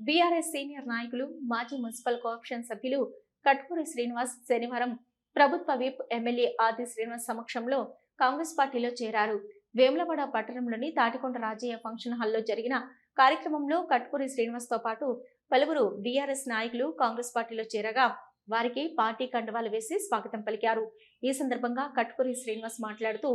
BRS senior నాయకులు మాజీ municipal cooption సభ్యులు కట్పూరి శ్రీనివాస్ శనివారం ప్రభుత్వ విప్ ఎమ్మెల్యే ఆది శ్రీనివాస్ సమక్షంలో కాంగ్రెస్ పార్టీలో చేరారు. వేములవాడ పట్టణంలోని తాటికొండ రాజయ్య ఫంక్షన్ హాల్లో జరిగిన కార్యక్రమంలో కట్పూరి శ్రీనివాస్తో పాటు పలువురు బీఆర్ఎస్ నాయకులు కాంగ్రెస్ పార్టీలో చేరగా వారికి పార్టీ కండవాలు వేసి స్వాగతం పలికారు. ఈ సందర్భంగా కట్పూరి శ్రీనివాస్ మాట్లాడుతూ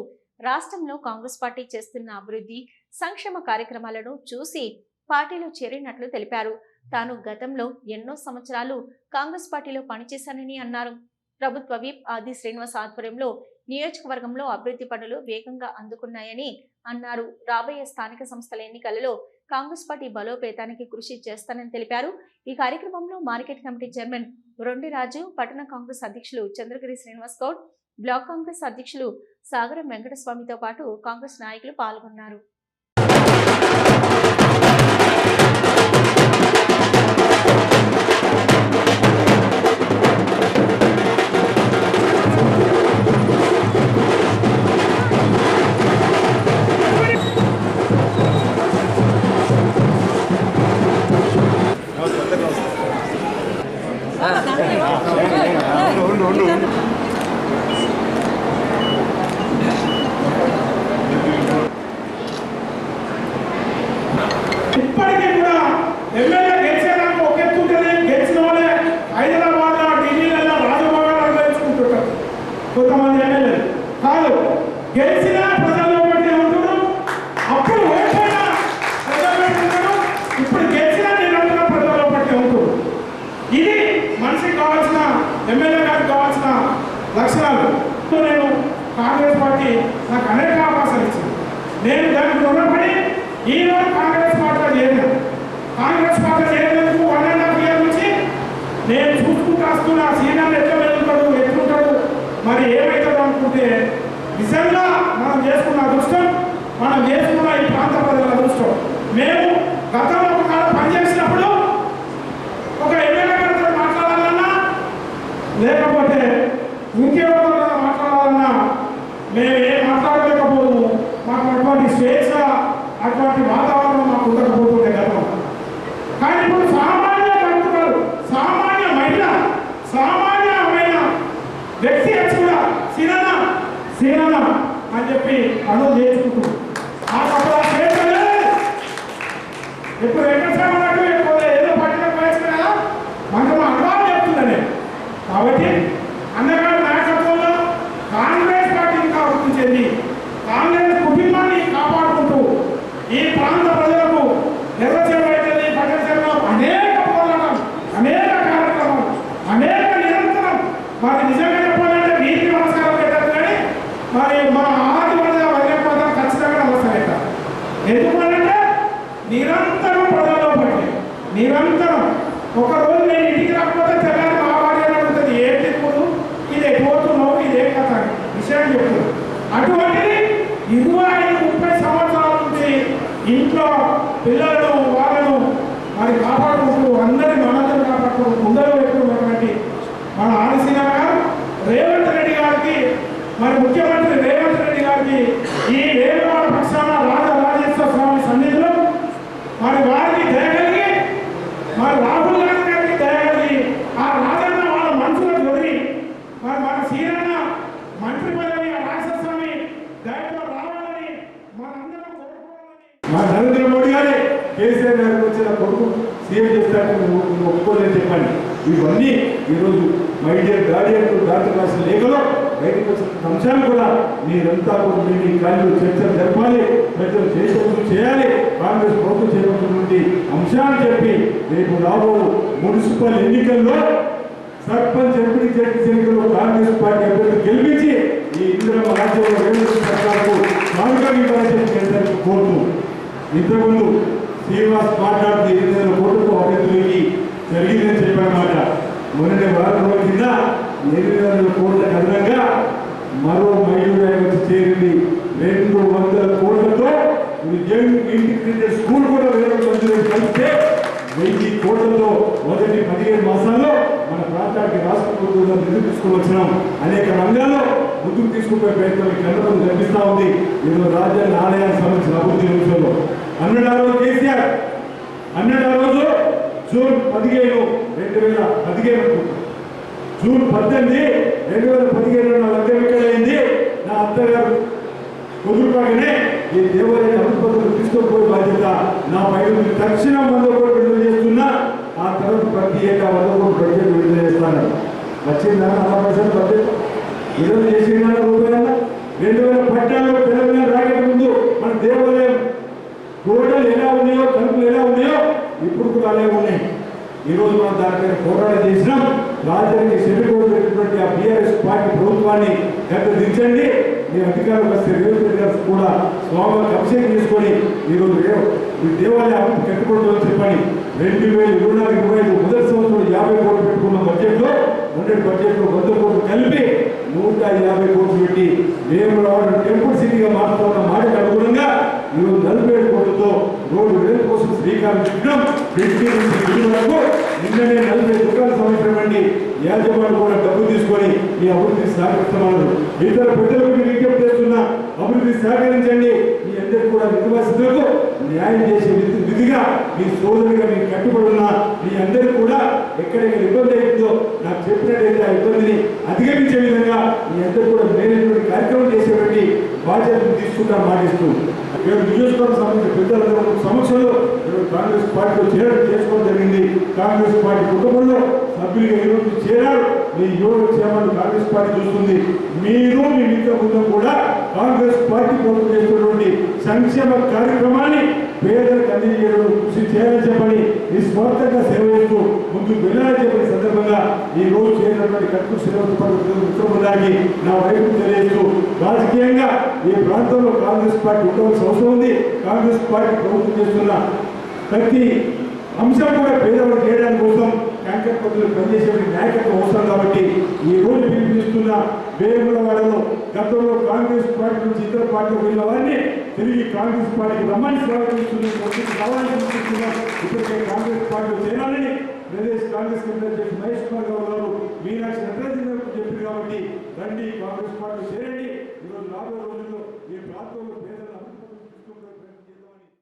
రాష్ట్రంలో కాంగ్రెస్ పార్టీ చేస్తున్న అభివృద్ధి సంక్షేమ కార్యక్రమాలను చూసి పార్టీలో చేరినట్లు తెలిపారు. తాను గతంలో ఎన్నో సంవత్సరాలు కాంగ్రెస్ పార్టీలో పనిచేశానని అన్నారు. ప్రభుత్వ విప్ ఆది శ్రీనివాస్ ఆధ్వర్యంలో నియోజకవర్గంలో అభివృద్ధి పనులు వేగంగా అందుకున్నాయని అన్నారు. రాబోయే స్థానిక సంస్థల ఎన్నికలలో కాంగ్రెస్ పార్టీ బలోపేతానికి కృషి చేస్తానని తెలిపారు. ఈ కార్యక్రమంలో మార్కెట్ కమిటీ చైర్మన్ రొండిరాజు పట్టణ కాంగ్రెస్ అధ్యక్షులు చంద్రగిరి శ్రీనివాస్ గౌడ్ బ్లాక్ కాంగ్రెస్ అధ్యక్షులు సాగరం వెంకటస్వామితో పాటు కాంగ్రెస్ నాయకులు పాల్గొన్నారు. గెలిచిన ప్రజల్లో పెట్టి ఉంటారు అప్పుడు ఓడిపోయిన ప్రజల్లో ఇప్పుడు గెలిచిన నిరంతరం ప్రజల్లో పెట్టి ఉంటారు ఇది మనిషికి కావాల్సిన ఎమ్మెల్యే గారికి కావాల్సిన లక్షణాలు. నేను కాంగ్రెస్ పార్టీ నాకు అనేక అవకాశాలు ఇచ్చింది. నేను దానికి రుణపడి ఈరోజు కాంగ్రెస్ పార్టీలో చేరిన. కాంగ్రెస్ పార్టీ చేరినందుకు వన్ అండ్ హాఫ్ ఇయర్ నుంచి నేను చూసుకుంటూ వస్తున్నా సీనియర్ ఎట్లా వెళ్తాడు ఎట్లుంటాడు మరి ఏమవుతాడు అనుకుంటే నిజంగా మనం చేసుకున్న అదృష్టం మనం చేసుకున్న ఈ ప్రాంత ప్రజల అదృష్టం. మేము గతంలో ఒక కాలం పనిచేసినప్పుడు ఒక ఎమ్మెల్యే గారితో మాట్లాడాలన్నా లేకపోతే ఇంకెవరితో మాట్లాడాలన్నా మేము ఏం మాట్లాడలేకపోదు మాకు అటువంటి స్వేచ్ఛ అటువంటి వాతావరణం మాకు ఉండకపోతుండే గతం. కానీ ఇప్పుడు సామాన్య భక్తులు సామాన్య మహిళ సామాన్యమైన వ్యక్తి వచ్చి కూడా సినన సినన అని చెప్పి పనులు చేసుకుంటున్నారు లేదు ఇప్పుడు వెంకటస్వామి అన్నట్టు ఏదో పట్టిన వయసు కదా మనకు అనుభవం చెప్తున్నా కాబట్టి అన్నగారి నాయకత్వంలో కాంగ్రెస్ పార్టీ ఇంకా అభివృద్ధి చెంది కాంగ్రెస్ కుటుంబాన్ని కాపాడుకుంటూ ఈ ప్రాంత ప్రజలకు నిర్వచనమైనది పట్టణంలో అనేక పోరాటం అనేక కార్యక్రమాలు అనేక నిరంతరం మరి నిజంగా చెప్పాలంటే వీరికి నమస్కారం పెట్టారు కానీ మరి మా ఆది వల్ల వైద్యపోతాం ఖచ్చితంగా నమస్కారం పెట్టారు ఎందుకంటే నిరంతరం ప్రజల్లో పట్టి నిరంతరం ఒక రోజు నేను ఇంటికి రాకపోతే తెల్లారి మా భార్య అడుగుతుంది ఏం తిప్పుడు ఇది ఎటుపోతున్నావు ఇది ఏం కథ? విషయం చెప్తుంది అటువంటిది ఇరవై ఐదు ముప్పై సంవత్సరాల నుంచి ఇంట్లో పిల్లలను వాళ్ళను మరి కాపాడుకుంటూ అందరి మనందరిని కాపాడుకుంటూ ముందర పెట్టుకున్నటువంటి మన ఆదిశీన గారు రేవంత్ రెడ్డి గారికి మరి ముఖ్యమంత్రి రేవంత్ రెడ్డి గారికి ఈ వేరువాడ పక్షాన రాజరాజేశ్వర స్వామి సన్నిధిలో మరి వారికి దయగలిగి మరి రాహుల్ గాంధీ గారికి దయగలిగి ఆ రాజన్న వాళ్ళ మనసులో వదిలి మరి మన సీరన్న మంత్రి పదవి ఆ రాజస్వామి దయతో రావాలని మనందరం కోరుకోవాలని మా నరేంద్ర మోడీ గారే కేసీఆర్ గారికి వచ్చిన కొడుకు సీఎం చేస్తారని నువ్వు ఒప్పుకోలేని చెప్పండి. ఇవన్నీ ఈరోజు మై డియర్ గార్డియన్ డాక్టర్ రాసిన లేఖలో బయటకు వచ్చిన అంశాలు కూడా మీరంతా కూడా మీ మీ కార్యాలు చర్చలు జరపాలి ప్రజలు చేసేందుకు చేయాలి కాంగ్రెస్ ప్రభుత్వం చేపట్టినటువంటి అంశాలు చెప్పి రేపు రాబో మున్సిపల్ ఎన్నికల్లో సర్పంచ్ ఎంపీ జడ్పీ ఎన్నికల్లో కాంగ్రెస్ పార్టీ అభ్యర్థి గెలిపించి ఈ ఇంద్రమ రాజ్యాంగ రేవంత్ సర్కార్కు మార్గం ఇవ్వాలని చెప్పి కోరుతూ. ఇంతకుముందు శ్రీనివాస్ మాట్లాడుతూ ఎనిమిది వందల కోట్లకు అభ్యర్థులకి జరిగిందని చెప్పారన్నమాట మొన్నటి వారం రోజుల కింద ఎనిమిది వందల కోట్లకు అదనంగా మరో మహిళ వచ్చి చేరింది. రెండు వందల కోట్లతో ఇంటిగ్రేటెడ్ స్కూల్ కూడా వేరే మందిలో కలిస్తే వెయ్యి కోట్లతో మొదటి పదిహేను మాసాల్లో మన ప్రాంతానికి రాష్ట్ర ప్రభుత్వం నిధులు తీసుకువచ్చినాం అనేక రంగాల్లో ముందుకు తీసుకుపోయే ప్రయత్నం ఈ కేంద్రం కనిపిస్తా ఉంది. ఈరోజు రాజ్యాంగ ఆలయానికి సంబంధించిన అభివృద్ధి విషయంలో అన్నడారు రోజు కేసీఆర్. అన్నాడు రోజు జూన్ పదిహేను రెండు వేల పదిహేను జూన్ పద్దెనిమిది రెండు వేల పదిహేను నా లగ్గం ఎక్కడైంది? నా అత్తగారు కుదురుకాగానే ఈ దేవాలయ అభివృద్ధులు తీసుకొని బాధ్యత నా పైన ఉంది. తక్షణం వంద కోట్లు విడుదల చేస్తున్నా ఆ తర్వాత ప్రతి ఏటా వంద కోట్లు బడ్జెట్ విడుదల చేస్తాను. వచ్చిందా నలభై పర్సెంట్ బడ్జెట్. విడుదల చేసిందా రూపాయల రెండు వేల పద్నాలుగు ఇప్పుడు కూడా ఉన్నాయి. ఈరోజు మనం దానిపైన పోరాటం చేసినాం. రాజ్యానికి చెడుకోబెట్టినటువంటి ఆ బీఆర్ఎస్ పార్టీ ప్రభుత్వాన్ని గంట దించండి మీ అధికారులు వస్తే రేవంత్ రెడ్డి గారు కూడా స్వామివారికి అభిషేకం చేసుకొని ఈరోజు రోజు రేవ- ఈ దేవాలయ అభివృద్ధి కట్టుకోవడం చెప్పని రెండు వేల ఇరవై నాలుగు ఇరవై ఐదు మొదటి సంవత్సరం యాభై కోట్లు పెట్టుకున్న బడ్జెట్లో మొన్నటి బడ్జెట్లో వంద కోట్లు కలిపి నూట యాభై కోట్లు పెట్టి మేము రావడం టెంపుల్ సిటీగా మారుతున్న మాటకు అనుగుణంగా ఈరోజు నలభై ఏడు కోట్లతో రోడ్డు వేల కోసం శ్రీకారం చుట్టడం పెట్టి నుంచి ఇల్లు వరకు నిన్ననే నలభై దుకాణ సంవత్సరం అండి యాజమాన్యం కూడా డబ్బు తీసుకొని మీ అభివృద్ధి సహకరిస్తున్నారు. ఇతర పెద్దలకు మీరు విజ్ఞప్తి చేస్తున్న అభివృద్ధి సహకరించండి. మీ అందరికీ కూడా నిర్వాసితులకు న్యాయం చేసే విధిగా మీ సోదరుడిగా మీరు కట్టుబడి ఉన్న మీ అందరికీ కూడా ఎక్కడెక్కడ ఇబ్బంది అవుతుందో నాకు చెప్పినట్లయితే ఆ ఇబ్బందిని అధిగమించే విధంగా మీ అందరూ కూడా మేనేజ్మెంట్ కార్యక్రమం చేసేటువంటి బాధ్యతను తీసుకుంటాను మాటిస్తూ. ఇక్కడ నియోజకవర్గం సంబంధించిన పెద్దలందరూ సమస్యలో కాంగ్రెస్ పార్టీలో చేరడం చేసుకోవడం జరిగింది. కాంగ్రెస్ పార్టీ కుటుంబంలో సభ్యులుగా ఈరోజు చేరారు. మీ యువత క్షేమాన్ని కాంగ్రెస్ పార్టీ చూస్తుంది. మీరు మీ మిత్ర బృందం కూడా కాంగ్రెస్ పార్టీ కోసం చేస్తున్నటువంటి సంక్షేమ కార్యక్రమాన్ని పేదలకు అందించడం కృషి చేయాలని చెప్పని నిస్వార్థంగా సేవ చేస్తూ ముందుకు వెళ్ళాలని చెప్పని సందర్భంగా ఈ రోజు చేసినటువంటి కట్టు శ్రీనివాస మిత్ర నా వైపు తెలియజేస్తూ రాజకీయంగా ఈ ప్రాంతంలో కాంగ్రెస్ పార్టీ ఉండవలసిన అవసరం ఉంది. కాంగ్రెస్ పార్టీ ప్రభుత్వం చేస్తున్న ప్రతి అంశం కూడా పేదవాడు చేయడానికి కోసం ట్యాంకర్ పద్ధతులు పనిచేసే నాయకత్వం అవసరం కాబట్టి ఈ రోజు పిలిపిస్తున్న వేములవాడలో గతంలో కాంగ్రెస్ పార్టీ నుంచి ఇతర పార్టీ వెళ్ళిన వారిని తిరిగి కాంగ్రెస్ పార్టీకి రమ్మని స్వాగతిస్తున్నాం కావాలని ఇప్పటికే కాంగ్రెస్ పార్టీ చేరాలని ప్రదేశ్ కాంగ్రెస్ కమిటీ అధ్యక్షుడు మహేష్ కుమార్ గౌడ్ గారు మీనాక్షి నటరాజన్ గారు చెప్పారు కాబట్టి రండి కాంగ్రెస్ పార్టీ చేరండి. ఈరోజు రాబోయే రోజుల్లో ఈ ప్రాంతంలో